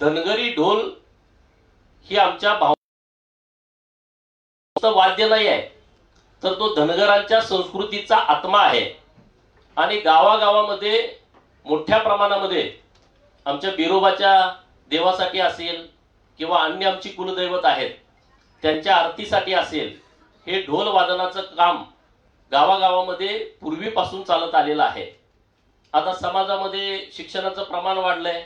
धनगरी ढोल ही आमच्या भाव वाद्य नाही आहे. तर तो धनगरांच्या संस्कृतीचा आत्मा आहे. आणि गावागावामध्ये मोठ्या प्रमाणामध्ये आमच्या बिरोबाच्या देवासाठी असेल किंवा अन्य आमची कुलदैवत आहेत त्यांच्या आरतीसाठी असेल हे ढोल वादनाचं काम गावागावामध्ये पूर्वीपासून चालत आलेलं आहे. आता समाजामध्ये शिक्षणाचं प्रमाण वाढलंय.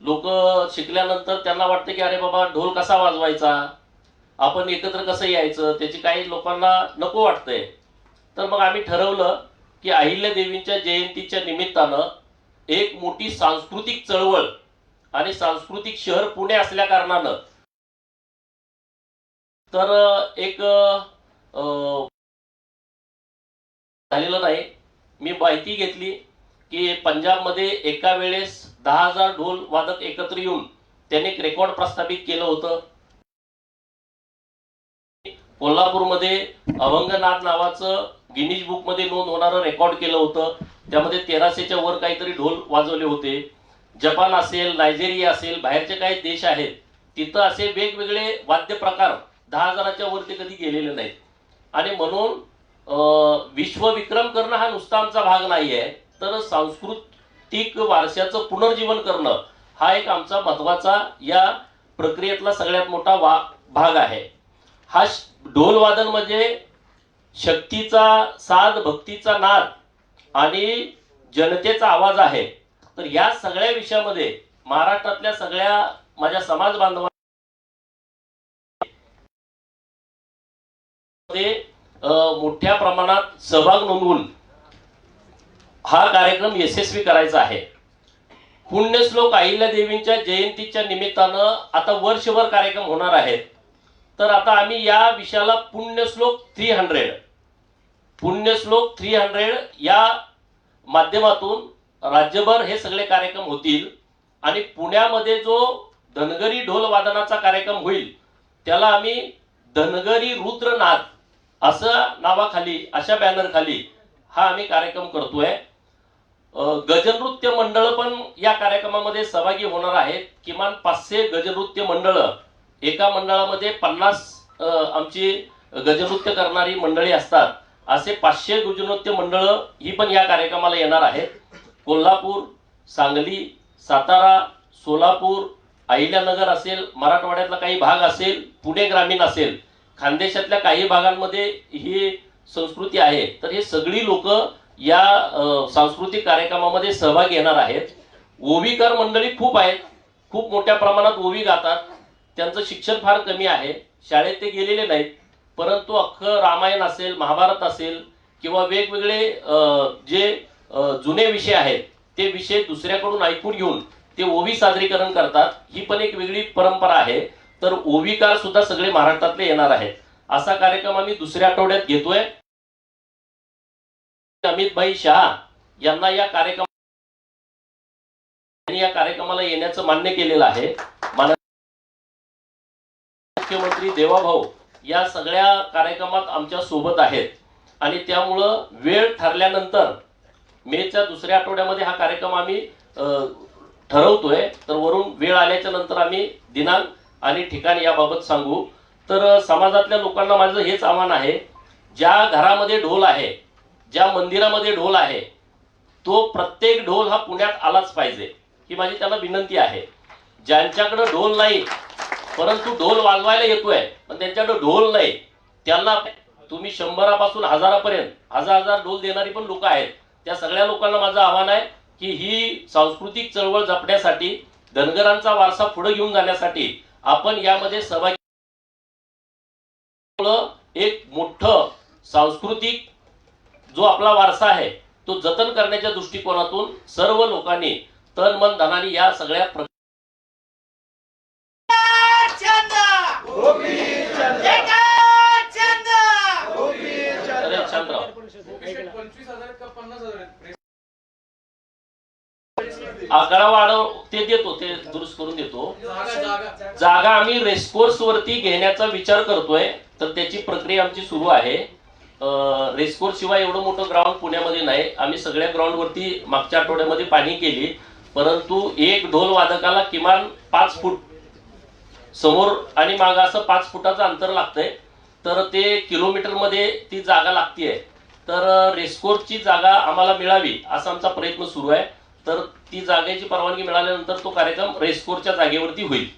लोक शिकल्यानंतर त्यांना वाटतं की अरे बाबा ढोल कसा वाजवायचा? आपण एकत्र कसं यायचं? त्याची काही लोकांना नको वाटतंय. तर मग आम्ही ठरवलं की अहिल्या देवींच्या जयंतीच्या निमित्तानं एक मोठी सांस्कृतिक चळवळ आणि सांस्कृतिक शहर पुणे असल्या कारणानं. तर एक झालेलं नाही. मी माहिती घेतली की पंजाबमध्ये एका वेळेस दहा हजार ढोल वादक एकत्र येऊन त्यांनी एक रेकॉर्ड प्रस्थापित केलं होतं. कोल्हापूरमध्ये अभंगनाथ नावाचं गिनीज बुकमध्ये नोंद होणारं रेकॉर्ड केलं होतं. त्यामध्ये तेराशेच्या वर काहीतरी ढोल वाजवले होते. जपान असेल नायजेरिया असेल बाहेरचे काही देश आहेत तिथं असे वेगवेगळे वाद्य प्रकार दहा हजाराच्या वरती कधी गेलेले नाहीत. आणि म्हणून विश्वविक्रम करणं हा नुसता आमचा भाग नाही आहे तर सांस्कृत सांस्कृतिक वारशाचं पुनर्जीवन करणं हा एक आमचा महत्त्वाचा या प्रक्रियेतला सगळ्यात मोठा वा भाग आहे. हा ढोलवादन म्हणजे शक्तीचा साध भक्तीचा नाद आणि जनतेचा आवाज आहे. तर या सगळ्या विषयामध्ये महाराष्ट्रातल्या सगळ्या माझ्या समाज बांधवांमध्ये मोठ्या प्रमाणात सहभाग नोंदवून हा कार्यक्रम यशस्वी करायचा आहे. पुण्यश्लोक अहिल्या देवींच्या जयंतीच्या निमित्तानं आता वर्षभर कार्यक्रम होणार आहेत. तर आता आम्ही या विषयाला पुण्यश्लोक थ्री हंड्रेड. पुण्यश्लोक थ्री हंड्रेड या माध्यमातून राज्यभर हे सगळे कार्यक्रम होतील आणि पुण्यामध्ये जो धनगरी ढोल वादनाचा कार्यक्रम होईल त्याला आम्ही धनगरी रुद्रनाथ असं नावाखाली अशा बॅनरखाली हा आम्ही कार्यक्रम करतोय. गजनृत्य मंडळ पण या कार्यक्रमामध्ये सहभागी होणार आहेत. किमान पाचशे गजनृत्य मंडळ. एका मंडळामध्ये पन्नास आमची गजनृत्य करणारी मंडळी असतात. असे पाचशे गजनृत्य मंडळ ही पण या कार्यक्रमाला येणार आहेत. कोल्हापूर सांगली सातारा सोलापूर अहिल्यानगर असेल मराठवाड्यातला काही भाग असेल पुणे ग्रामीण असेल खानदेशातल्या काही भागांमध्ये ही संस्कृती आहे. तर हे सगळी लोक या सांस्कृतिक कार्यक्रमामध्ये सहभागी येणार आहेत. ओवीकर मंडळी खूप आहेत. खूप मोठ्या प्रमाणात ओवी गातात. त्यांचं शिक्षण फार कमी आहे. शाळेत ते गेलेले नाहीत. परंतु अख्खं रामायण असेल महाभारत असेल किंवा वेगवेगळे जे जुने विषय आहेत ते विषय दुसऱ्याकडून ऐकून घेऊन ते ओवी सादरीकरण करतात. ही पण एक वेगळी परंपरा आहे. तर ओवीकार सुद्धा सगळे महाराष्ट्रातले येणार आहेत. असा कार्यक्रम आम्ही दुसऱ्या आठवड्यात घेतोय. अमितभाई शहा यांना या कार्यक्रम या कार्यक्रमाला येण्याचं मान्य केलेलं आहे. मुख्यमंत्री देवाभाऊ या सगळ्या कार्यक्रमात आमच्यासोबत आहेत. आणि त्यामुळं वेळ ठरल्यानंतर मेच्या दुसऱ्या आठवड्यामध्ये हा कार्यक्रम आम्ही ठरवतोय. तर वरून वेळ आल्याच्यानंतर आम्ही दिनांक आणि ठिकाण याबाबत सांगू. तर समाजातल्या लोकांना माझं हेच आव्हान आहे. ज्या घरामध्ये ढोल आहे ज्या मंदिरामध्ये ढोल आहे तो प्रत्येक ढोल हा पुण्यात आलाच पाहिजे ही माझी त्यांना विनंती आहे. ज्यांच्याकडे ढोल नाही परंतु ढोल वाजवायला येतोय पण त्यांच्याकडे ढोल नाही त्यांना तुम्ही शंभरापासून हजारापर्यंत हजार हजार ढोल देणारी पण लोक आहेत. त्या सगळ्या लोकांना माझं आव्हान आहे की ही सांस्कृतिक चळवळ जपण्यासाठी धनगरांचा वारसा पुढे घेऊन जाण्यासाठी आपण यामध्ये सहभागी एक मोठं सांस्कृतिक जो आपला वारसा आहे तो जतन करण्याच्या दृष्टिकोनातून सर्व लोकांनी तन मन धनाने या सगळ्या प्र- आकडा वाढव ते देतो ते दुरुस्त करून देतो. जागा जागा आम्ही रेसकोर्स वरती घेण्याचा विचार करतोय तर त्याची प्रक्रिया आमची सुरू आहे. रेसकोर्स शिवाय एवढं मोठं ग्राउंड पुण्यामध्ये नाही. आम्ही सगळ्या ग्राउंडवरती मागच्या आठवड्यामध्ये पाणी केली. परंतु एक ढोल वादकाला किमान पाच फूट समोर आणि मागं असं पाच फुटाचं अंतर लागतंय. तर ते किलोमीटरमध्ये ती जागा लागतीये. तर रेस्कोरची जागा आम्हाला मिळावी असा आमचा प्रयत्न सुरू आहे. तर ती जागेची परवानगी मिळाल्यानंतर तो कार्यक्रम रेस्कोरच्या जागेवरती होईल.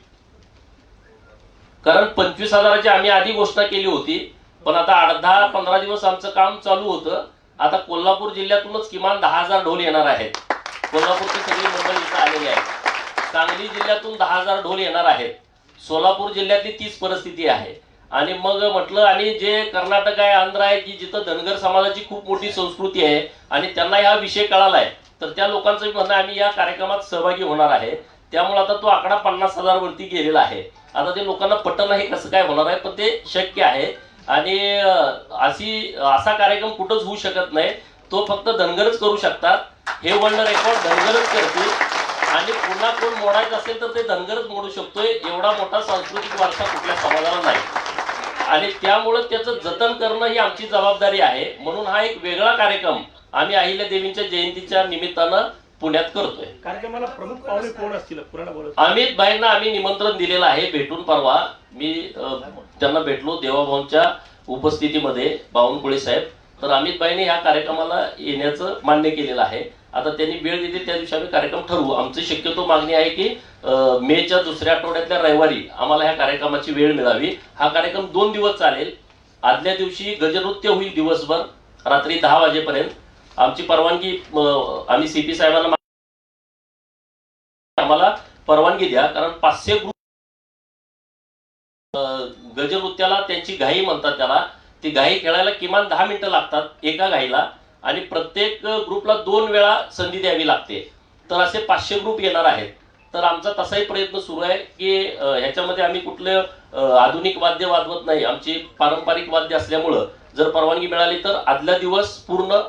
कारण पंचवीस हजाराची आम्ही आधी घोषणा केली होती. पण आता आठ दहा पंधरा दिवस आमचं काम चालू होतं. आता कोल्हापूर जिल्ह्यातूनच किमान दहा हजार ढोल येणार आहेत. कोल्हापूरची सगळी मंडळी इथं आलेली आहे सांगली जिल्ह्यातून दहा हजार ढोल येणार आहेत. सोलापूर जिल्ह्यातली तीच परिस्थिती आहे. आणि मग म्हटलं आणि जे कर्नाटक आहे आंध्र आहे की जिथं धनगर समाजाची खूप मोठी संस्कृती आहे आणि त्यांना हा विषय कळालाय तर त्या लोकांचं म्हणणं आम्ही या कार्यक्रमात सहभागी होणार आहे. त्यामुळे आता तो आकडा पन्नास हजार वरती गेलेला आहे. आता ते लोकांना पटन हे कसं काय होणार आहे पण ते शक्य आहे. आणि अशी असा कार्यक्रम कुठंच होऊ शकत नाही. तो फक्त धनगरच करू शकतात. हे वर्ल्ड रेकॉर्ड धनगरच करतील. आणि पुन्हा कोण मोडायचं असेल तर ते धनगरच मोडू शकतोय. एवढा मोठा सांस्कृतिक वारसा कुठल्या समाजाला नाही. आणि त्यामुळं त्याचं जतन करणं ही आमची जबाबदारी आहे. म्हणून हा एक वेगळा कार्यक्रम आम्ही अहिल्या देवींच्या जयंतीच्या निमित्तानं पुण्यात करतोय. कार्यक्रमाला प्रमुख पाहुणे कोण असतील? पुराणा बोलत अमित भाईंना आम्ही निमंत्रण दिलेलं आहे भेटून परवा. मी त्यांना भेटलो देवाभाऊंच्या उपस्थितीमध्ये बावनकुळे साहेब. तर अमित भाईंनी ह्या कार्यक्रमाला येण्याचं मान्य केलेलं आहे. आता त्यांनी वेळ दिली त्या दिवशी आम्ही कार्यक्रम ठरवू. आमची शक्यतो मागणी आहे की मेच्या दुसऱ्या आठवड्यातल्या रविवारी आम्हाला ह्या कार्यक्रमाची वेळ मिळावी. हा कार्यक्रम दोन दिवस चालेल. आदल्या दिवशी गजनृत्य होईल दिवसभर रात्री दहा वाजेपर्यंत. आमची परवानगी आम्ही सीपी साहेबांना आम्हाला परवानगी द्या कारण पाचशे ग्रुप गजनृत्याला त्यांची घाई म्हणतात त्याला. ती घाई खेळायला किमान दहा मिनिटं लागतात एका घाईला आणि प्रत्येक ग्रुपला दोन वेळा संधी द्यावी लागते. तर असे पाचशे ग्रुप येणार आहेत. तर आमचा तसाही प्रयत्न सुरू आहे की ह्याच्यामध्ये आम्ही कुठले आधुनिक वाद्य वाजवत नाही. आमची पारंपरिक वाद्य असल्यामुळं जर परवानगी मिळाली तर आदल्या दिवस पूर्ण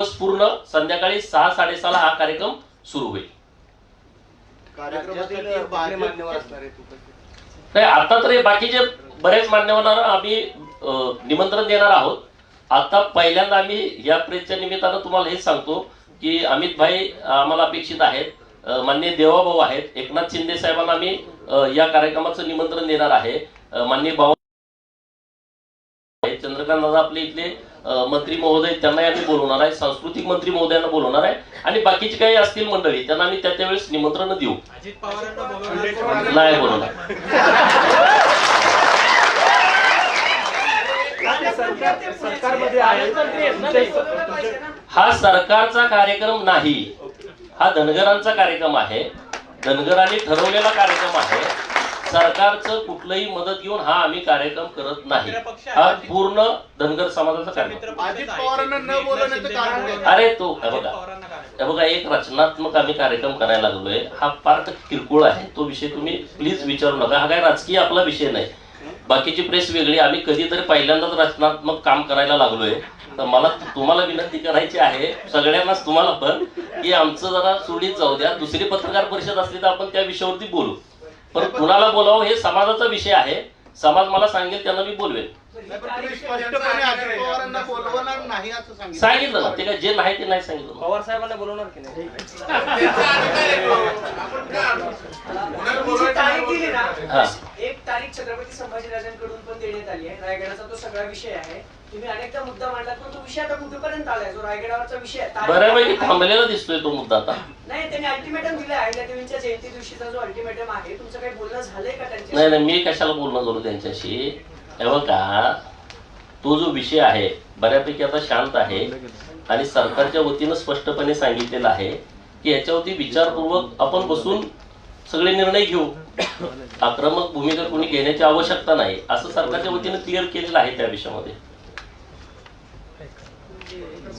पूर्ण संध्याकाळी सहा साडेसहाला हा कार्यक्रम सुरू होईल. मान्यवर नाही आता तर हे बाकीचे बरेच मान्यवरांना आम्ही निमंत्रण देणार आहोत. आता पहिल्यांदा आम्ही या प्रेसच्या निमित्तानं तुम्हाला हेच सांगतो की अमित भाई आम्हाला अपेक्षित आहेत. अ, माननीय देवाभाऊ आहेत. एकनाथ शिंदे साहेबांना आम्ही या कार्यक्रमाचं निमंत्रण देणार आहे. अ, माननीय भाऊ चंद्रकांत दादा आपले इथले मंत्री महोदय त्यांनाही आम्ही बोलवणार आहे सांस्कृतिक मंत्री महोदयांना बोलवणार आहे. आणि बाकीची काही असतील मंडळी त्यांना आम्ही त्या त्यावेळेस निमंत्रण देऊ. अजित पवारांना बोलवणार नाही. बोलवणार. हा सरकारचा कार्यक्रम नाही. हा धनगरांचा कार्यक्रम आहे. धनगरांनी ठरवलेला कार्यक्रम आहे. सरकारचं कुठलंही मदत घेऊन हा आम्ही कार्यक्रम करत नाही. हा पूर्ण धनगर समाजाचा कार्यक्रम. अजित पवारांना न बोलवण्याचं कारण काय? अरे तो बघा. बघा एक रचनात्मक आम्ही कार्यक्रम करायला लागलोय. हा फार किरकोळ आहे. तो विषय तुम्ही प्लीज विचारू नका. हा काय राजकीय आपला विषय नाही. बाकीची प्रेस वेगळी. आम्ही कधीतरी पहिल्यांदाच रचनात्मक काम करायला लागलोय. तर मला तुम्हाला विनंती करायची आहे सगळ्यांनाच तुम्हाला पण की आमचं जरा सोडीत जाऊ द्या. दुसरी पत्रकार परिषद असली तर आपण त्या विषयावरती बोलू. पण कुणाला बोलावं हे समाजाचा विषय आहे. समाज मला सांगेल त्यांना मी बोलवेन नाही, पण तुम्ही स्पष्टपणे अजित पवारांना बोलवणार नाही. असं सांगितलं. सांगितलं ना ते काय जे नाही ते नाही सांगितलं पवार साहेबांना बोलवणार की नाही? जी तारीख दिली ना. हा. एक तारीख छत्रपती संभाजीराजांकडून पण देण्यात आली आहे. रायगडाचा तो सगळा विषय आहे. तुम्ही अनेकदा मुद्दा मांडला पण तो विषय आता कुठेपर्यंत आलाय? जो रायगडावरचा विषय आहे. तारीख- बऱ्यापैकी थांबलेला दिसतोय तो मुद्दा आता. नाही त्यांनी अल्टिमेटम दिलाय अहिल्यादेवींच्या जयंती दिवशीचा जो अल्टिमेटम आहे तुमचं काही बोलणं झालंय का नाही त्यांच्या नाही मी कशाला बोलणं करू त्यांच्याशी? हे बघा तो जो विषय आहे बऱ्यापैकी आता शांत आहे आणि सरकारच्या वतीनं स्पष्टपणे सांगितलेलं आहे की याच्यावरती विचारपूर्वक आपण बसून सगळे निर्णय घेऊ. आक्रमक भूमिका कोणी घेण्याची आवश्यकता नाही असं सरकारच्या वतीनं क्लिअर केलेलं आहे त्या विषयामध्ये.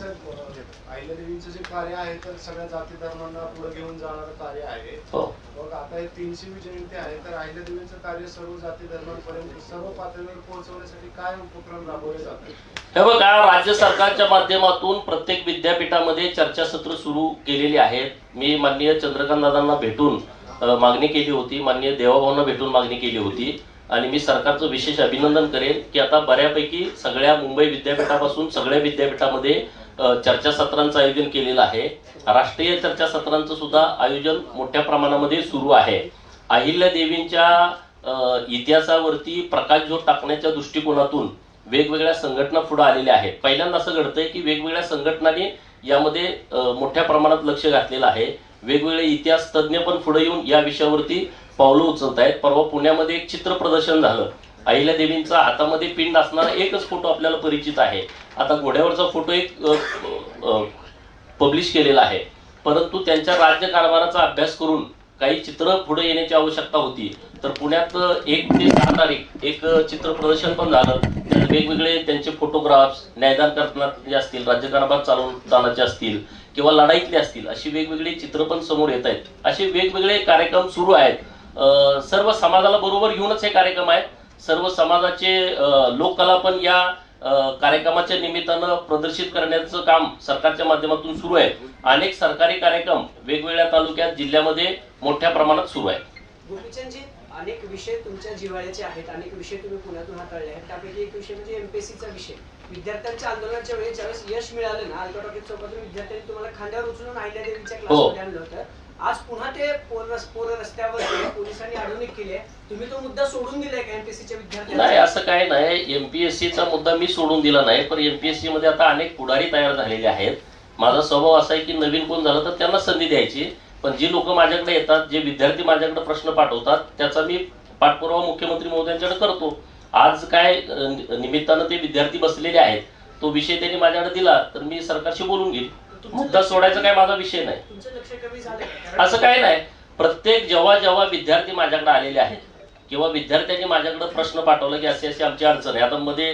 अहिल्यादेवींचं जे कार्य आहे तर सगळ्या जाती धर्मांना पुढे घेऊन जाणारं कार्य आहे. हो. मग आता हे तीनशेवी जयंती आहे तर अहिल्यादेवींचं कार्य सर्व जाती धर्मांपर्यंत सर्व पातळीवर पोहोचवण्यासाठी काय उपक्रम राबवले जातात? हे बघा राज्य सरकारच्या माध्यमातून प्रत्येक विद्यापीठामध्ये चर्चासत्र सुरू केलेली आहेत. मी माननीय चंद्रकांत दादांना भेटून अ, मागणी केली होती. माननीय देवाभाऊंना भेटून मागणी केली होती. आणि मी सरकारचं विशेष अभिनंदन करेन की आता बऱ्यापैकी सगळ्या मुंबई विद्यापीठापासून सगळ्या विद्यापीठामध्ये चर्चासत्रांचं आयोजन केलेलं आहे. राष्ट्रीय चर्चासत्रांचं सुद्धा आयोजन मोठ्या प्रमाणामध्ये सुरू आहे. अहिल्या देवींच्या इतिहासावरती इतिहासावरती प्रकाशझोत टाकण्याच्या दृष्टिकोनातून वेगवेगळ्या संघटना पुढे आलेल्या आहेत. पहिल्यांदा असं घडतंय की वेगवेगळ्या संघटनांनी यामध्ये मोठ्या प्रमाणात लक्ष घातलेलं आहे. वेगवेगळे इतिहास तज्ज्ञ पण पुढे येऊन या विषयावरती पावलं उचलत आहेत परवा पुण्यामध्ये एक चित्र प्रदर्शन झालं. अहिल्या देवींचा हातामध्ये पिंड असणारा एकच फोटो आपल्याला परिचित आहे. आता घोड्यावरचा फोटो एक पब्लिश केलेला आहे. परंतु त्यांच्या राज्यकारभाराचा अभ्यास करून काही चित्र पुढे येण्याची आवश्यकता होती. तर पुण्यात एक ते सहा तारीख एक चित्र प्रदर्शन पण झालं. त्यात वेगवेगळे त्यांचे फोटोग्राफ्स न्यायदान करण्याचे असतील राज्यकारभार चालवतानाचे असतील किंवा लढाईतले असतील अशी वेगवेगळी चित्र पण समोर येत आहेत. असे वेगवेगळे कार्यक्रम सुरू आहेत. सर्व समाजाला बरोबर घेऊनच हे कार्यक्रम आहेत. सर्व समाजाचे लोककला पण या कार्यक्रमाच्या निमित्तानं प्रदर्शित करण्याचं काम सरकारच्या माध्यमातून सुरू आहे. अनेक सरकारी कार्यक्रम वेगवेगळ्या तालुक्यात जिल्ह्यामध्ये मोठ्या प्रमाणात सुरू आहेत. गोपीचंदजी अनेक विषय तुमच्या जिव्हाळ्याचे आहेत. अनेक विषय तुम्ही पुण्यातून हाताळले आहेत. त्यापैकी एक विषय म्हणजे एमपीएससीचा विषय. विद्यार्थ्यांच्या आंदोलनाच्या वेळी ज्यावेळेस यश मिळालं ना अल्टोटॉकिक चौकातून विद्यार्थ्यांनी तुम्हाला खांद्यावर उचलून अहिल्यादेवीच्या क्लासमध्ये आणलं होतं. आज पुन्हा ते पोर रस्त्यावर पोलिसांनी अडवणूक केली. आहे तुम्ही तो मुद्दा सोडून दिलाय का एमपीएससीच्या नाही असं काय नाही. एमपीएससीचा मुद्दा मी सोडून दिला नाही पण एमपीएससी मध्ये आता अनेक पुढारी तयार झालेले आहेत. माझा स्वभाव असा आहे की नवीन कोण झालं तर त्यांना संधी द्यायची. पण जी लोक माझ्याकडे येतात जे विद्यार्थी माझ्याकडे प्रश्न पाठवतात त्याचा मी पाठपुरावा मुख्यमंत्री महोदयांच्याकडे करतो. आज काय निमित्तानं ते विद्यार्थी बसलेले आहेत तो विषय त्यांनी माझ्याकडे दिला तर मी सरकारशी बोलून घेईन मुद्दा सोडायचा काय माझा विषय नाही? असं काय नाही. प्रत्येक जेव्हा जेव्हा विद्यार्थी माझ्याकडे आलेले आहेत किंवा विद्यार्थ्यांनी माझ्याकडे प्रश्न पाठवला की अशी अशी आमची अडचण आहे. आता मध्ये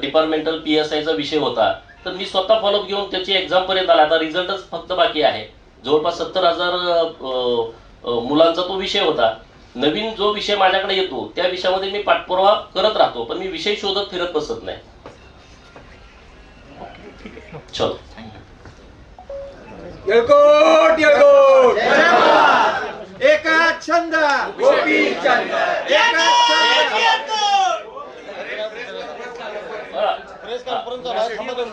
डिपार्टमेंटल पी एस आयचा विषय होता. तर मी स्वतः फॉलोअप घेऊन त्याची एक्झाम पर्यंत आला. आता रिझल्टच फक्त बाकी आहे. जवळपास सत्तर हजार मुलांचा तो विषय होता. नवीन जो विषय माझ्याकडे येतो त्या विषयामध्ये मी पाठपुरावा करत राहतो. पण मी विषय शोधत फिरत बसत नाही. चलो. येळकोट येळकोट. एका छंद. गोपी चंद एका छंद.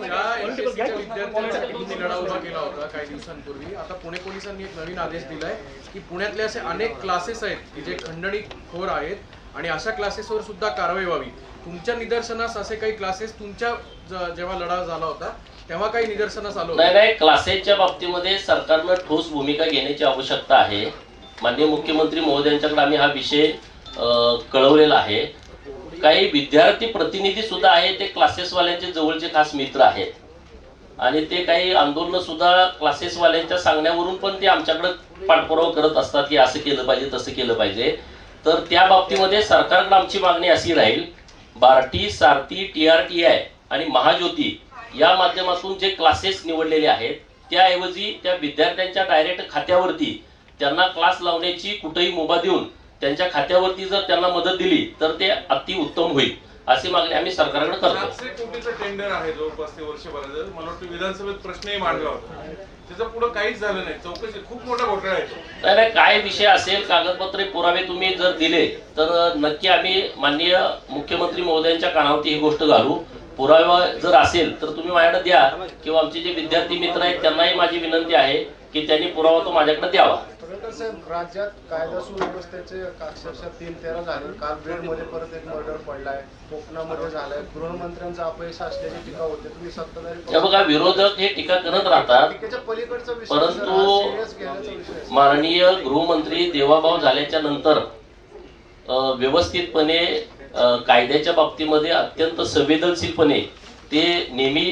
या MPSC च्या विद्यार्थ्यांसाठी तुम्ही लढा उभा केला होता काही दिवसांपूर्वी आता पुणे पोलिसांनी एक नवीन आदेश दिलाय की पुण्यातले असे अनेक क्लासेस आहेत की जे खंडणी खोर आहेत आणि अशा क्लासेसवर सुद्धा कारवाई व्हावी तुमच्या निदर्शनास असे काही क्लासेस तुमच्या जेव्हा लढा झाला होता तेव्हा काही निदर्शनास आलो नाही नाही क्लासेसच्या बाबतीमध्ये सरकारनं ठोस भूमिका घेण्याची आवश्यकता आहे. माननीय मुख्यमंत्री महोदयांच्याकडे आम्ही हा विषय कळवलेला आहे. काही विद्यार्थी प्रतिनिधी सुद्धा आहेत ते क्लासेसवाल्यांचे जवळचे खास मित्र आहेत. आणि ते काही आंदोलन सुद्धा क्लासेसवाल्यांच्या सांगण्यावरून पण ते आमच्याकडे पाठपुरावा करत असतात की असं केलं पाहिजे तसं केलं पाहिजे. तर त्या बाबतीमध्ये सरकारकडे आमची मागणी अशी राहील Barti Sarathi T R T I आणि महाज्योती या माध्यमातून जे क्लासेस निवडलेले आहेत त्याऐवजी त्या विद्यार्थ्यांच्या डायरेक्ट खात्यावरती त्यांना क्लास लावण्याची कुठेही मुभा देऊन त्यांच्या खात्यावरती जर त्यांना मदत दिली तर ते अति उत्तम होईल अशी मागणी आम्ही सरकारकडे करतो. टेंडर आहे जवळपास ते वर्षभराचं मला वाटतं विधानसभेत प्रश्नही मांडला होता. त्याचं पुढे काहीच झालं नाही. चौकशी खूप मोठा घोटाळा आहे. नाही नाही, काय विषय असेल कागदपत्रे पुरावे तुम्ही जर दिले तर नक्की आम्ही माननीय मुख्यमंत्री महोदयांच्या कानावरती ही गोष्ट घालू. पुरावा जर असेल तर तुम्ही माझ्याकडे द्या किंवा आमचे जे विद्यार्थी मित्र आहेत त्यांनाही माझी विनंती आहे की त्यांनी पुरावा तो माझ्याकडे द्यावा. साहेब राज्यात कायदा सुव्यवस्थेचे अक्षरशः तीन तेरा झाले. काल बीडमध्ये परत एक मर्डर पडलाय. कोकणामध्ये झालाय. गृहमंत्र्यांचं अपयश असल्याची टीका होते. तुम्ही सत्ताधारी हे बघा विरोधक हे टीका करत राहतात. परंतु. माननीय गृहमंत्री देवाभाऊ झाल्याच्यानंतर व्यवस्थितपणे कायद्याच्या बाबतीमध्ये अत्यंत संवेदनशीलपणे ते नेहमी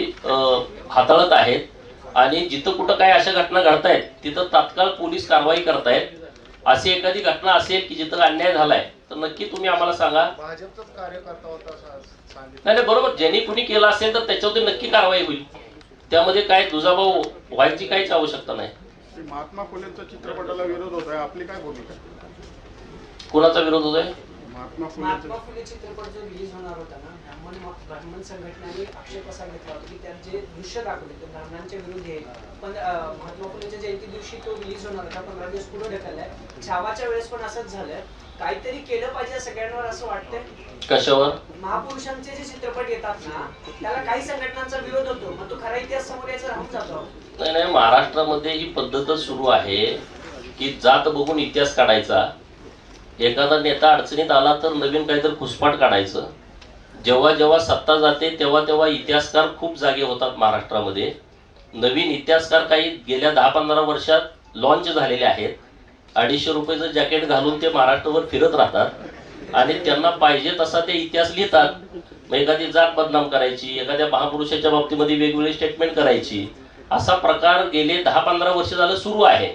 हाताळत आहेत. आणि जिथं कुठं काय अशा घटना घडतायत तिथं तात्काळ पोलीस कारवाई करतायत. अशी एखादी घटना असेल की जिथं अन्याय झालाय तर नक्की तुम्ही आम्हाला सांगा. होता नाही नाही बरोबर. ज्यांनी कुणी केलं असेल तर त्याच्यावरती नक्की कारवाई होईल. त्यामध्ये काय दुजाभाव व्हायची काहीच आवश्यकता नाही. महात्मा फुलेंचा चित्रपटाला विरोध होत आहे आपली काय भूमिका? कोणाचा विरोध होतोय? महात्मा महात्मा फुले चित्रपट जो रिलीज होणार होता ना ब्राह्मण ब्राह्मण संघटनेने आक्षेप असा घेतला होता की त्यात जे दृश्य दाखवले ते ब्राह्मणांच्या विरुद्ध आहे पण महात्मा फुलेच्या जयंती दिवशी तो रिलीज होणार होता पंधरा दिवस पुढे ढकललाय. छावाच्या वेळेस पण असंच झालंय. काहीतरी केलं पाहिजे सगळ्यांवर असं वाटतंय. कशावर? महापुरुषांचे जे चित्रपट येतात ना त्याला काही संघटनांचा विरोध होतो. मग तो खरा इतिहास समोर यायचा राहून जातो. नाही नाही महाराष्ट्रामध्ये ही पद्धतच सुरू आहे की जात बघून इतिहास काढायचा. एखादा नेता अडचणीत आला तर नवीन काहीतरी घुसपाट काढायचं. जेव्हा जेव्हा सत्ता जाते तेव्हा तेव्हा इतिहासकार खूप जागे होतात महाराष्ट्रामध्ये. नवीन इतिहासकार काही गेल्या दहा पंधरा वर्षात लॉन्च झालेले आहेत. अडीचशे रुपयाचं जॅकेट घालून ते महाराष्ट्रभर फिरत राहतात. आणि त्यांना पाहिजे तसा ते इतिहास लिहितात. मग एखादी जात बदनाम करायची एखाद्या महापुरुषाच्या बाबतीमध्ये वेगवेगळी स्टेटमेंट करायची. असा प्रकार गेले दहा पंधरा वर्ष झालं सुरू आहे.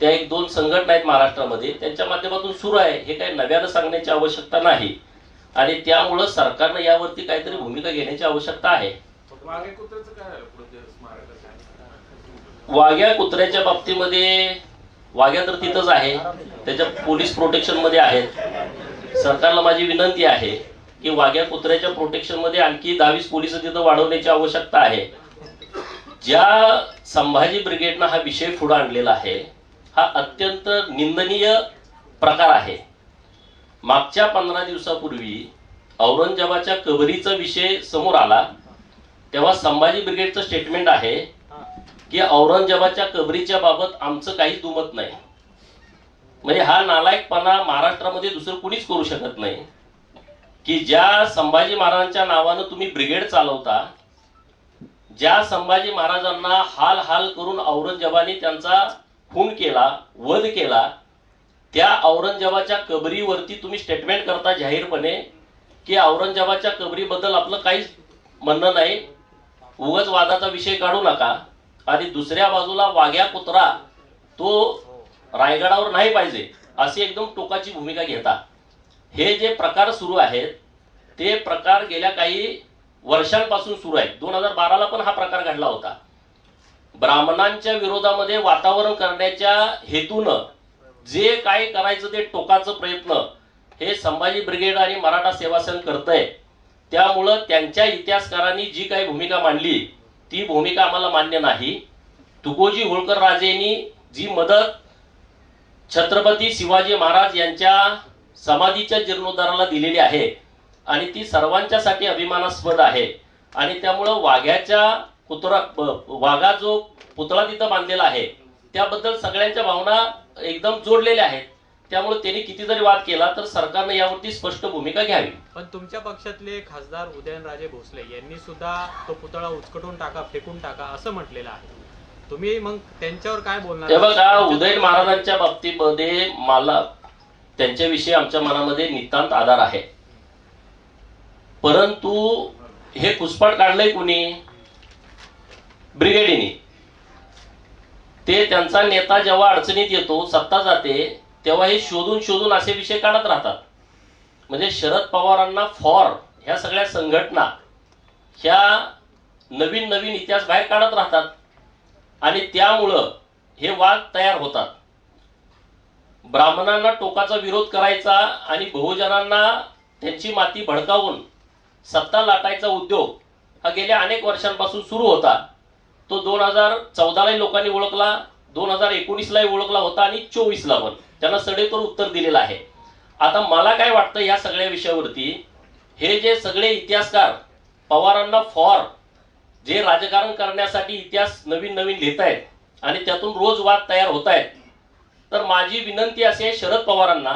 त्या एक दोन संघटना आहेत महाराष्ट्रामध्ये त्यांच्या माध्यमातून सुरू आहे. हे काही नव्यानं सांगण्याची आवश्यकता नाही. आणि त्यामुळं सरकारनं यावरती काहीतरी भूमिका घेण्याची आवश्यकता आहे. वाघ्या कुत्र्याच्या बाबतीमध्ये वाघ्या तर तिथंच आहे. त्याच्या पोलीस प्रोटेक्शनमध्ये आहेत. सरकारला माझी विनंती आहे की वाघ्या कुत्र्याच्या प्रोटेक्शनमध्ये आणखी दहावीस पोलीस तिथं वाढवण्याची आवश्यकता आहे. ज्या संभाजी ब्रिगेडनं हा विषय पुढे आणलेला आहे हा अत्यंत निंदनीय प्रकार आहे. मागच्या पंधरा दिवसापूर्वी औरंगजेबाच्या कबरीचा विषय समोर आला तेव्हा संभाजी ब्रिगेडचं स्टेटमेंट आहे की औरंगजेबाच्या कबरीच्या बाबत आमचं काहीच दुमत नाही. म्हणजे हा नालायकपणा महाराष्ट्रामध्ये दुसरं कुणीच करू शकत नाही. की ज्या संभाजी महाराजांच्या नावानं तुम्ही ब्रिगेड चालवता ज्या संभाजी महाराजांना हाल हाल करून औरंगजेबाने त्यांचा खून केला वध केला त्या औरंगजेबाच्या कबरीवरती तुम्ही स्टेटमेंट करता जाहीरपणे की औरंगजेबाच्या कबरीबद्दल आपलं काहीच म्हणणं नाही. उगच वादाचा विषय काढू नका. आणि दुसऱ्या बाजूला वाघ्या कुत्रा तो रायगडावर नाही पाहिजे अशी एकदम टोकाची भूमिका घेता. हे जे प्रकार सुरू आहेत ते प्रकार गेल्या काही वर्षांपासून सुरू आहेत. दोन हजार बाराला पण हा प्रकार घडला होता. ब्राह्मणांच्या विरोधामध्ये वातावरण करण्याच्या हेतूनं जे काय करायचं ते टोकाचं प्रयत्न हे संभाजी ब्रिगेड आणि मराठा सेवा संघ करतंय. त्यामुळं त्यांच्या इतिहासकारांनी जी काही भूमिका मांडली ती भूमिका आम्हाला मान्य नाही. तुकोजी होळकर राजेंनी जी मदत छत्रपती शिवाजी महाराज यांच्या समाधीच्या जीर्णोद्धाराला दिलेली आहे आणि ती सर्वांच्यासाठी अभिमानास्पद आहे आणि त्यामुळं वाघ्याच्या पुतळा वाघा जो पुतळा तिथं बांधलेला आहे त्याबद्दल सगळ्यांच्या भावना एकदम जोडलेल्या आहेत. त्यामुळे त्यांनी किती जरी वाद केला तर सरकारने यावरती स्पष्ट भूमिका घ्यावी. पण तुमच्या पक्षातले खासदार उदयनराजे भोसले यांनी सुद्धा तो पुतळा उचकटून टाका फेकून टाका असं म्हटलेलं आहे. तुम्ही मग त्यांच्यावर काय बोलणार? बघा उदयन महाराजांच्या बाबतीमध्ये मला त्यांच्याविषयी आमच्या मनामध्ये नितांत आधार आहे. परंतु हे पुष्पाट काढलंय कुणी? ब्रिगेडीने. ते त्यांचा नेता जेव्हा अडचणीत येतो सत्ता जाते तेव्हा हे शोधून शोधून असे विषय काढत राहतात. म्हणजे शरद पवारांना फॉर ह्या सगळ्या संघटना ह्या नवीन नवीन इतिहास बाहेर काढत राहतात आणि त्यामुळं हे वाद तयार होतात. ब्राह्मणांना टोकाचा विरोध करायचा आणि बहुजनांना त्यांची माती भडकावून सत्ता लाटायचा उद्योग हा गेल्या अनेक वर्षांपासून सुरू होता. तो दोन हजार चौदालाही लोकांनी ओळखला दोन हजार एकोणीसलाही ओळखला होता आणि चोवीसला पण. त्यांना सडेतोर उत्तर दिलेलं आहे. आता मला काय वाटतं या सगळ्या विषयावरती हे जे सगळे इतिहासकार पवारांना फॉर जे राजकारण करण्यासाठी इतिहास नवीन नवीन लिहित आहेत आणि त्यातून रोज वाद तयार होत आहेत तर माझी विनंती अशी आहे शरद पवारांना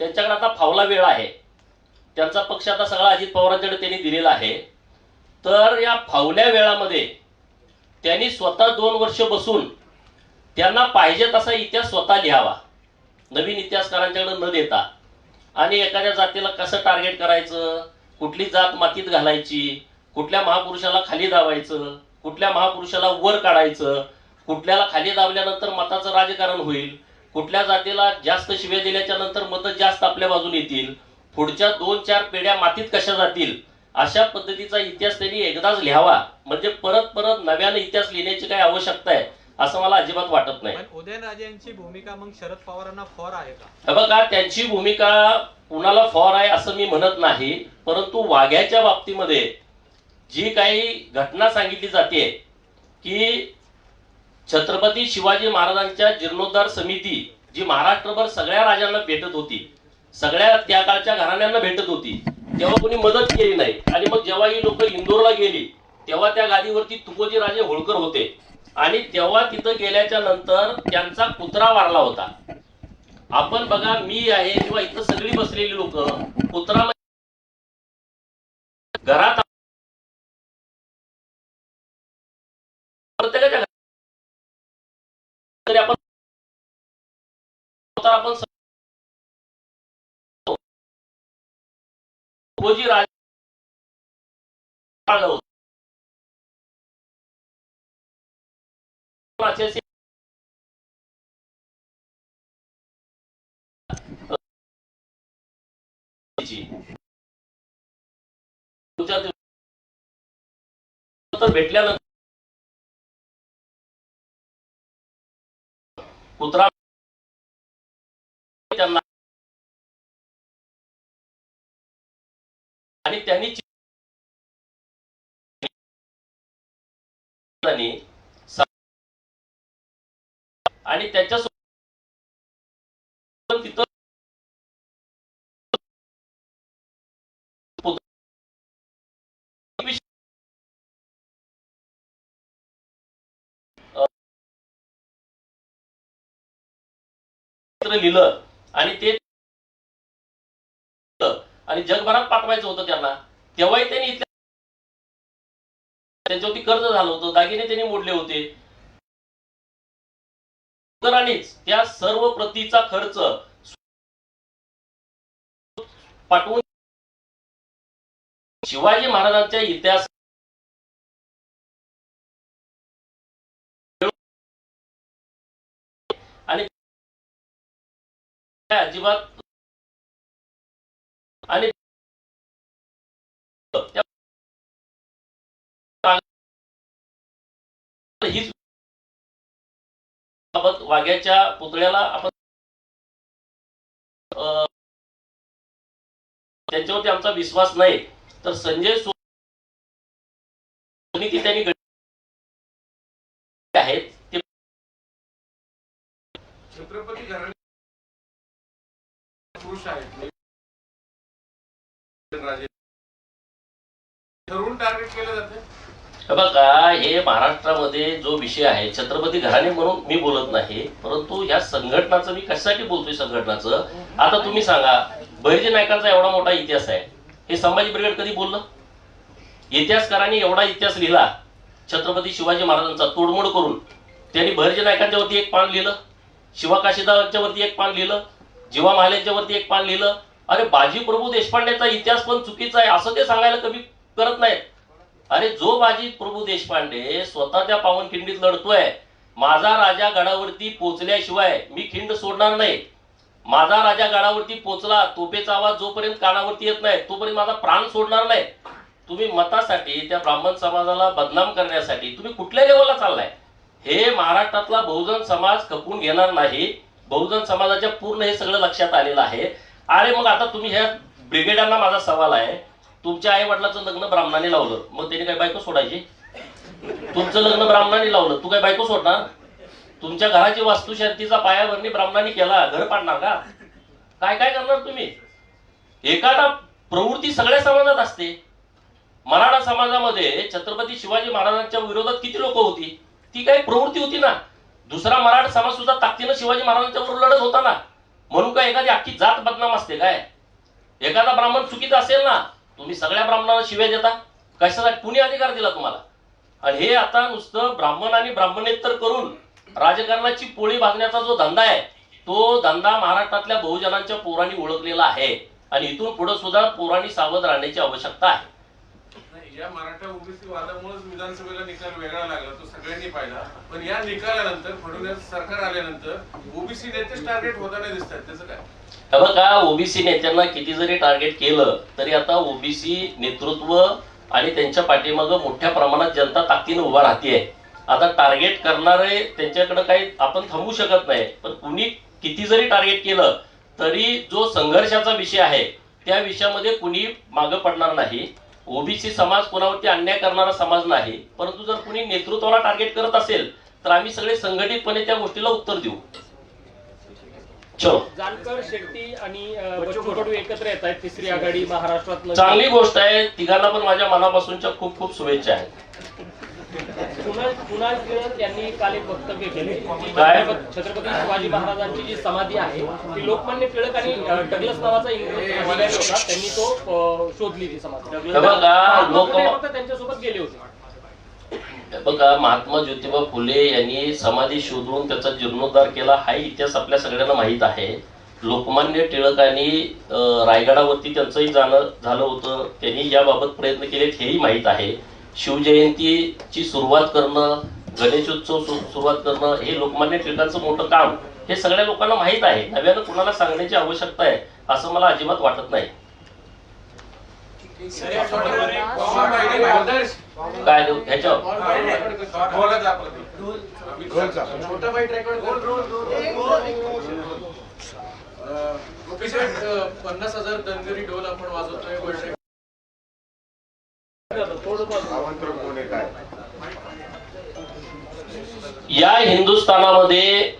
त्यांच्याकडे आता फावला वेळ आहे. त्यांचा पक्ष आता सगळा अजित पवारांच्याकडे त्यांनी दिलेला आहे. तर या फावल्या वेळामध्ये त्यांनी स्वतः दोन वर्ष बसून त्यांना पाहिजे तसा इतिहास स्वतः लिहावा. नवीन इतिहासकारांच्याकडे न देता. आणि एखाद्या जातीला कसं टार्गेट करायचं? कुठली जात मातीत घालायची? कुठल्या महापुरुषाला खाली दाबायचं? कुठल्या महापुरुषाला वर काढायचं? कुठल्याला खाली दाबल्यानंतर मताचं राजकारण होईल? कुठल्या जातीला जास्त शिव्या दिल्याच्या नंतर मतं जास्त आपल्या बाजून येतील? पुढच्या दोन चार पेढ्या मातीत कशा जातील? अशा पद्धतीचा इतिहास त्यांनी एकदाच लिहावा. म्हणजे परत परत नव्याने इतिहास लिहिण्याची काही आवश्यकता आहे असं मला अजिबात वाटत नाही. उदयनराजे भूमिका मग शरद पवारांना फॉर आहे का? बघा त्यांची भूमिका कुणाला फॉर आहे असं मी म्हणत नाही परंतु वाघ्याच्या बाबतीमध्ये जी काही घटना सांगितली जाते की छत्रपती शिवाजी महाराजांच्या जीर्णोद्धार समिती जी महाराष्ट्रभर सगळ्या राजांना भेटत होती सगळ्या त्या काळच्या घराण्यांना भेटत होती तेव्हा कोणी मदत केली नाही आणि मग जेव्हा ही लोक इंदोरला गेली तेव्हा त्या गादीवरती तुकोजी राजे होळकर होते. आणि तेव्हा तिथं गेल्याच्यानंतर त्यांचा कुत्रा वारला होता. आपण बघा मी आहे किंवा इथं सगळी बसलेली लोक कुत्रा म्हणजे घरात प्रत्येकाच्या तरी आपण आपण तुकोजी राज भेटल्यानंतर कुत्रा त्यांना आणि त्यांनी आणि सा- त्याच्यासोबत तिथं लिहिलं आणि ते आणि जगभरात पाठवायचं होतं त्यांना. तेव्हाही त्यांनी इथल्या त्यांच्यावरती कर्ज झालं होतं. दागिने त्यांनी मोडले होते. त्या सर्व प्रतीचा खर्च पाठवून शिवाजी महाराजांच्या इतिहास आणि अजिबात आणि हीच बाबत वाघ्याच्या पुतळ्याला आपण अं, त्यांच्यावरती आमचा विश्वास नाही. तर संजय सोनी त्यांनी आहेत. ते छत्रपती घराणे पुरुष आहेत. बघा हे महाराष्ट्रामध्ये जो विषय आहे छत्रपती घराणे म्हणून मी बोलत नाही परंतु या संघटनाचं मी कशासाठी बोलतोय संघटनाचं? आता तुम्ही सांगा बहिर्जी नायकांचा एवढा मोठा इतिहास आहे. हे संभाजी ब्रिगेड कधी बोललं? इतिहासकारांनी एवढा इतिहास लिहिला छत्रपती शिवाजी महाराजांचा तोडमोड करून त्यांनी बहिर्जी नायकांच्या वरती एक पान लिहिलं शिवाकाशीदाच्या वरती एक पान लिहिलं जीवा महालेंच्या वरती एक पान लिहिलं अरे बाजी प्रभू देशपांडेचा इतिहास पण चुकीचा आहे असं ते सांगायला कमी करत नाहीत. अरे जो बाजी प्रभू देशपांडे स्वतःच्या पावनखिंडीत लढतोय माझा राजा गडावरती पोचल्याशिवाय मी खिंड सोडणार नाही. माझा राजा गडावरती पोचला तोपेचा आवाज जोपर्यंत कानावरती येत नाही तोपर्यंत माझा प्राण सोडणार नाही. तुम्ही मतासाठी त्या ब्राह्मण समाजाला बदनाम करण्यासाठी तुम्ही कुठल्या लेवलला चाललाय? हे महाराष्ट्रातला बहुजन समाज खपून घेणार नाही. बहुजन समाजाच्या पूर्ण हे सगळं लक्षात आलेलं आहे. अरे मग आता तुम्ही ह्या ब्रिगेडांना माझा सवाल आहे. तुमच्या आई वडिलाचं लग्न ब्राह्मणाने लावलं. मग त्याने काय बायको सोडायची? तुमचं लग्न ब्राह्मणाने लावलं. तू काय बायको सोडणार? तुमच्या घराची वास्तुशांतीचा पायाभरणी ब्राह्मणाने केला. घर पाडणार का? काय काय करणार तुम्ही? एखादा प्रवृत्ती सगळ्या समाजात असते. मराठा समाजामध्ये छत्रपती शिवाजी महाराजांच्या विरोधात किती लोक होती? ती काही प्रवृत्ती होती ना. दुसरा मराठा समाज सुद्धा ताकदीनं शिवाजी महाराजांच्या बरोबर लढत होता ना. म्हणून काय एखादी अख्खी जात बदनाम असते काय? एखादा ब्राह्मण चुकीचा असेल ना तुम्ही सगळ्या ब्राह्मणांना शिव्या देता. कशासाठी कुणी अधिकार दिला तुम्हाला? आणि हे आता नुसतं ब्राह्मण आणि ब्राह्मणेतर करून राजकारणाची पोळी भाजण्याचा जो धंदा आहे तो धंदा महाराष्ट्रातल्या बहुजनांच्या पोरांनी ओळखलेला आहे. आणि इथून पुढे सुद्धा पोरांनी सावध राहण्याची आवश्यकता आहे. या मराठा ओबीसी वादामुळेच विधानसभेला निकाल वेगळा लागला तो सगळ्यांनी पाहिला. पण या निकालानंतर फडणवीस सरकार आल्यानंतर ओबीसी नेतेच टार्गेट होताना दिसतात. त्याचं काय? बघा ओबीसी नेत्यांना किती जरी टार्गेट केलं तरी आता ओबीसी नेतृत्व आणि त्यांच्या पाठीमागं मोठ्या प्रमाणात जनता ताकदीने उभा राहते आता टार्गेट करणारे त्यांच्याकडे काही आपण थांबू शकत नाही. पण कुणी किती जरी टार्गेट केलं तरी जो संघर्षाचा विषय आहे त्या विषयामध्ये कुणी मागं पडणार नाही. ओबीसी समाज कोणावरती अन्याय करणारा समाज नाही. परंतु जर कुणी नेतृत्वाला टार्गेट करत असेल तर आम्ही सगळे संघटितपणे त्या गोष्टीला उत्तर देऊ. चलो. जानकर शेट्टी आणि एकत्र येत आहेत तिसरी आघाडी महाराष्ट्रात चांगली गोष्ट आहे तिघांना पण माझ्या मनापासूनच्या खूप खूप शुभेच्छा आहेत. कुणाल किरण यांनी काल एक वक्तव्य केले? छत्रपती शिवाजी महाराजांची जी समाधी आहे ती लोकमान्य टिळक आणि डग्लस नावाचा इंग्रज होता. त्यांनी तो शोधली ती समाधी. फक्त त्यांच्यासोबत गेले होते. बघा महात्मा ज्योतिबा फुले यांनी समाधी शोधून त्याचा जीर्णोद्धार केला. हा इतिहास आपल्या सगळ्यांना माहीत आहे. लोकमान्य टिळकांनी रायगडावरती त्यांचंही जाणं झालं होतं. त्यांनी याबाबत प्रयत्न केलेत हेही माहीत आहे. शिवजयंतीची सुरुवात करणं गणेशोत्सव सुरुवात करणं हे लोकमान्य टिळकांचं मोठं काम. हे सगळ्या लोकांना माहीत आहे. नव्यानं कुणाला सांगण्याची आवश्यकता आहे असं मला अजिबात वाटत नाही. काय देऊ? ह्याच्यावर. पन्नास हजार तंदुरी ढोल आपण वाजवतोय या हिंदुस्थानामध्ये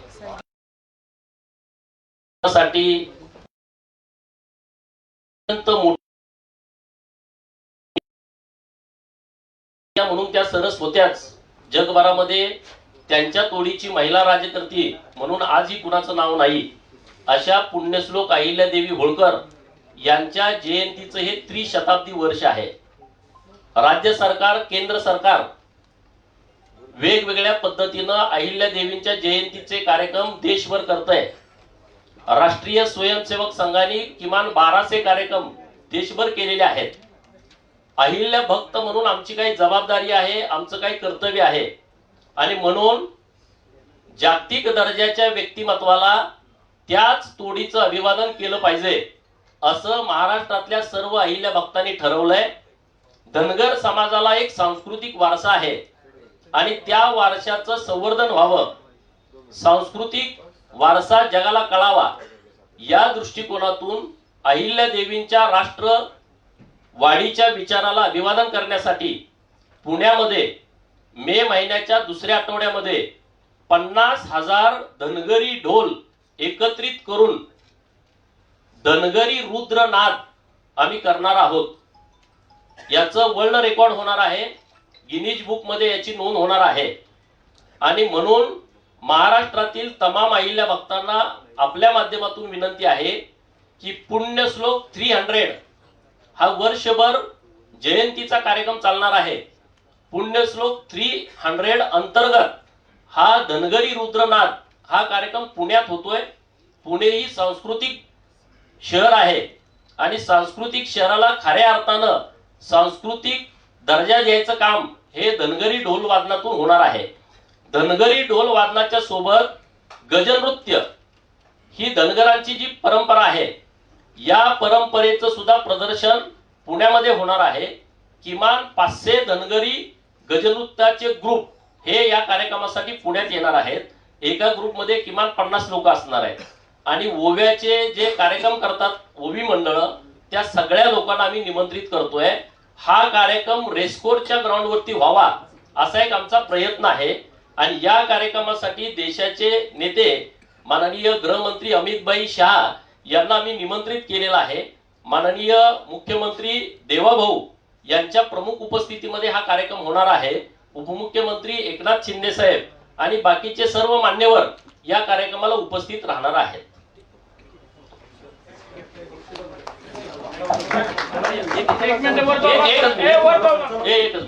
साठी अत्यंत मोठ्या म्हणून त्या सरस होत्याच. जगभरामध्ये त्यांच्या तोडीची महिला राज्यकर्ती म्हणून आजही कुणाचं नाव नाही. अशा पुण्यश्लोक अहिल्यादेवी होळकर यांच्या जयंतीचं हे त्रिशताब्दी वर्ष आहे. राज्य सरकार केंद्र सरकार वेगवेगळ्या पद्धतीनं अहिल्या देवींच्या जयंतीचे कार्यक्रम देशभर करत आहे राष्ट्रीय स्वयंसेवक संघाने किमान बाराशे कार्यक्रम देशभर केलेले आहेत. अहिल्या भक्त म्हणून आमची काही जबाबदारी आहे आमचं काही कर्तव्य आहे. आणि म्हणून जागतिक दर्जाच्या व्यक्तिमत्वाला त्याच तोडीचं अभिवादन केलं पाहिजे असं महाराष्ट्रातल्या सर्व अहिल्या भक्तांनी ठरवलंय. धनगर समाजाला एक सांस्कृतिक वारसा आहे. आणि त्या वारशाचं संवर्धन व्हावं. सांस्कृतिक वारसा जगाला कळावा. या दृष्टिकोनातून अहिल्या देवींच्या राष्ट्र वाढीच्या विचाराला अभिवादन करण्यासाठी पुण्यामध्ये मे महिन्याच्या दुसऱ्या आठवड्यामध्ये पन्नास हजार धनगरी ढोल एकत्रित करून धनगरी रुद्रनाद आम्ही करणार आहोत. याचं वर्ल्ड रेकॉर्ड होणार आहे. गिनीज बुकमध्ये याची नोंद होणार आहे. आणि म्हणून महाराष्ट्रातील तमाम अहिल्या भक्तांना आपल्या माध्यमातून विनंती आहे की पुण्यश्लोक थ्री हंड्रेड हा वर्षभर जयंतीचा कार्यक्रम चालणार आहे. पुण्यश्लोक थ्री हंड्रेड अंतर्गत हा धनगरी रुद्रनाथ हा कार्यक्रम पुण्यात होतोय. पुणे ही सांस्कृतिक शहर आहे. आणि सांस्कृतिक शहराला खऱ्या अर्थानं सांस्कृतिक दर्जा द्यायचं काम हे धनगरी ढोल वादनातून होणार आहे. धनगरी ढोल वादनाच्या सोबत गजनृत्य ही धनगरांची जी परंपरा आहे या परंपरेचं सुद्धा प्रदर्शन पुण्यामध्ये होणार आहे. किमान पाचशे धनगरी गजनृत्याचे ग्रुप हे या कार्यक्रमासाठी पुण्यात येणार आहेत. एका ग्रुपमध्ये किमान पन्नास लोक असणार आहेत. आणि ओव्याचे जे कार्यक्रम करतात ओवी मंडळ त्या सगळ्या लोकांना आम्ही निमंत्रित करतोय. हा कार्यक्रम रेस्कोरच्या ग्राउंडवरती व्हावा असा एक आमचा प्रयत्न आहे. आणि या कार्यक्रमासाठी देशाचे नेते माननीय गृहमंत्री अमितभाई शहा यांना आम्ही निमंत्रित केलेला आहे. माननीय मुख्यमंत्री देवाभाऊ यांच्या प्रमुख उपस्थितीमध्ये हा कार्यक्रम होणार आहे. उपमुख्यमंत्री एकनाथ शिंदे साहेब आणि बाकीचे सर्व मान्यवर या कार्यक्रमाला उपस्थित राहणार आहेत. एक मिनिट वर जाऊ एक- एकच नका. ए, वर जाऊ नका. मिनिट ए, एकच